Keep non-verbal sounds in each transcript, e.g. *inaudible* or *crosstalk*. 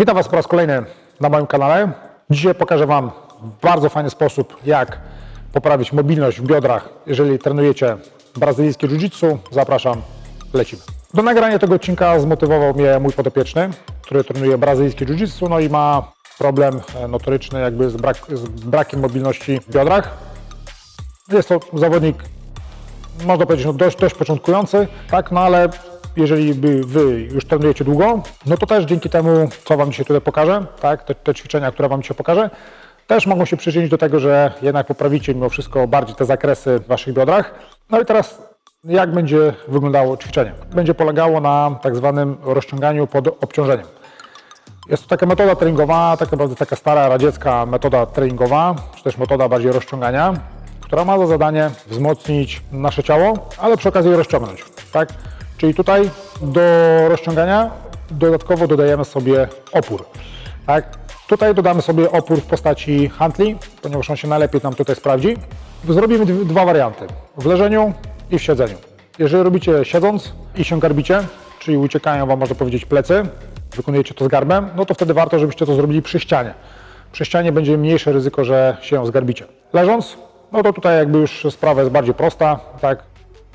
Witam Was po raz kolejny na moim kanale. Dzisiaj pokażę Wam bardzo fajny sposób, jak poprawić mobilność w biodrach, jeżeli trenujecie brazylijskie jiu-jitsu. Zapraszam, lecimy. Do nagrania tego odcinka zmotywował mnie mój podopieczny, który trenuje brazylijskie jiu-jitsu, no i ma problem e, notoryczny jakby z, brak, z brakiem mobilności w biodrach. Jest to zawodnik można powiedzieć, no dość, dość początkujący, tak, no ale jeżeli by wy już trenujecie długo, no to też dzięki temu, co Wam dzisiaj tutaj pokażę, tak, te, te ćwiczenia, które Wam dzisiaj pokażę, też mogą się przyczynić do tego, że jednak poprawicie mimo wszystko bardziej te zakresy w Waszych biodrach. No i teraz jak będzie wyglądało ćwiczenie? Będzie polegało na tak zwanym rozciąganiu pod obciążeniem. Jest to taka metoda treningowa, tak naprawdę taka stara radziecka metoda treningowa, czy też metoda bardziej rozciągania, która ma za zadanie wzmocnić nasze ciało, ale przy okazji rozciągnąć. Tak? Czyli tutaj do rozciągania dodatkowo dodajemy sobie opór. Tak? Tutaj dodamy sobie opór w postaci hantli, ponieważ on się najlepiej nam tutaj sprawdzi. Zrobimy dw- dwa warianty, w leżeniu i w siedzeniu. Jeżeli robicie siedząc i się garbicie, czyli uciekają Wam, można powiedzieć, plecy, wykonujecie to z garbem, no to wtedy warto, żebyście to zrobili przy ścianie. Przy ścianie będzie mniejsze ryzyko, że się zgarbicie. Leżąc, no to tutaj jakby już sprawa jest bardziej prosta, tak?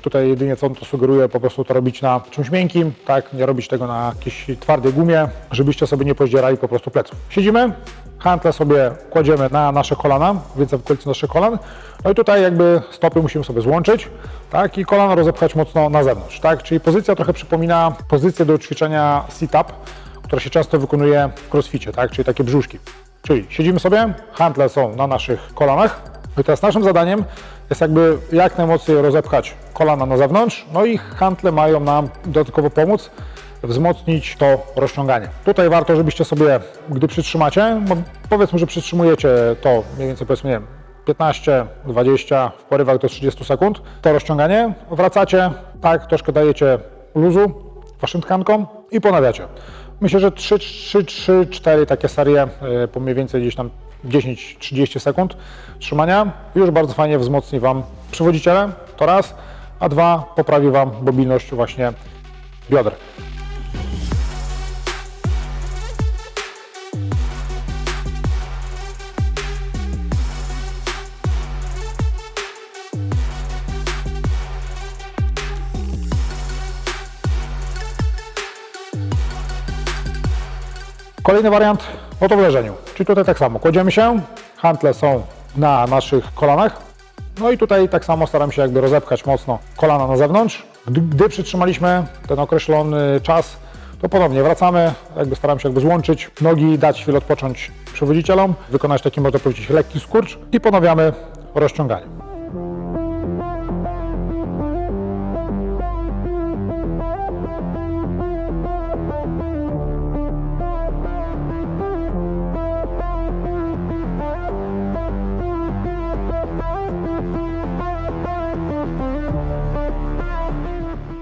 Tutaj jedynie co to sugeruję, po prostu to robić na czymś miękkim, tak? Nie robić tego na jakiejś twardej gumie, żebyście sobie nie pozdzierali po prostu pleców. Siedzimy, hantle sobie kładziemy na nasze kolana, więc w okolicy naszych kolan. No i tutaj jakby stopy musimy sobie złączyć, tak? I kolana rozepchać mocno na zewnątrz, tak? Czyli pozycja trochę przypomina pozycję do ćwiczenia sit-up, która się często wykonuje w crossficie, tak? Czyli takie brzuszki. Czyli siedzimy sobie, hantle są na naszych kolanach, i teraz naszym zadaniem jest jakby jak najmocniej rozepchać kolana na zewnątrz, no i hantle mają nam dodatkowo pomóc wzmocnić to rozciąganie. Tutaj warto, żebyście sobie, gdy przytrzymacie, powiedzmy, że przytrzymujecie to mniej więcej powiedzmy, nie wiem, 15, 20, w porywach do 30 sekund, to rozciąganie, wracacie, tak, troszkę dajecie luzu waszym tkankom i ponawiacie. Myślę, że 3, 3, 3 4 takie serie y, po mniej więcej gdzieś tam 10-30 sekund trzymania już bardzo fajnie wzmocni Wam przywodziciele, to raz, a dwa, poprawi Wam mobilność właśnie bioder. Kolejny wariant, no to w leżeniu. Czyli tutaj tak samo, kładziemy się, hantle są na naszych kolanach, no i tutaj tak samo staram się jakby rozepchać mocno kolana na zewnątrz. Gdy, gdy przytrzymaliśmy ten określony czas, to ponownie wracamy, jakby staram się jakby złączyć nogi, dać chwilę odpocząć przewodzicielom, wykonać taki można powiedzieć lekki skurcz i ponawiamy rozciąganie.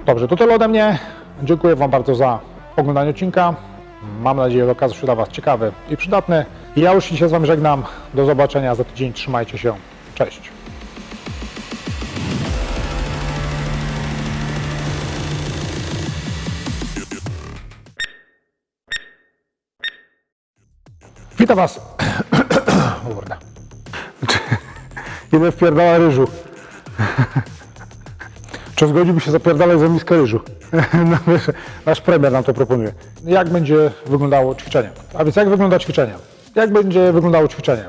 Dobrze, to tyle ode mnie. Dziękuję Wam bardzo za oglądanie odcinka. Mam nadzieję, że okazał się dla Was ciekawy i przydatny. Ja już się z Wami żegnam. Do zobaczenia za tydzień. Trzymajcie się. Cześć. Witam Was. *coughs* Kurde. Jeden wpierdala ryżu. *laughs* Czy zgodziłby się zapierdalać za miskę ryżu? *laughs* No, nasz premier nam to proponuje. Jak będzie wyglądało ćwiczenie? A więc jak wygląda ćwiczenie? Jak będzie wyglądało ćwiczenie?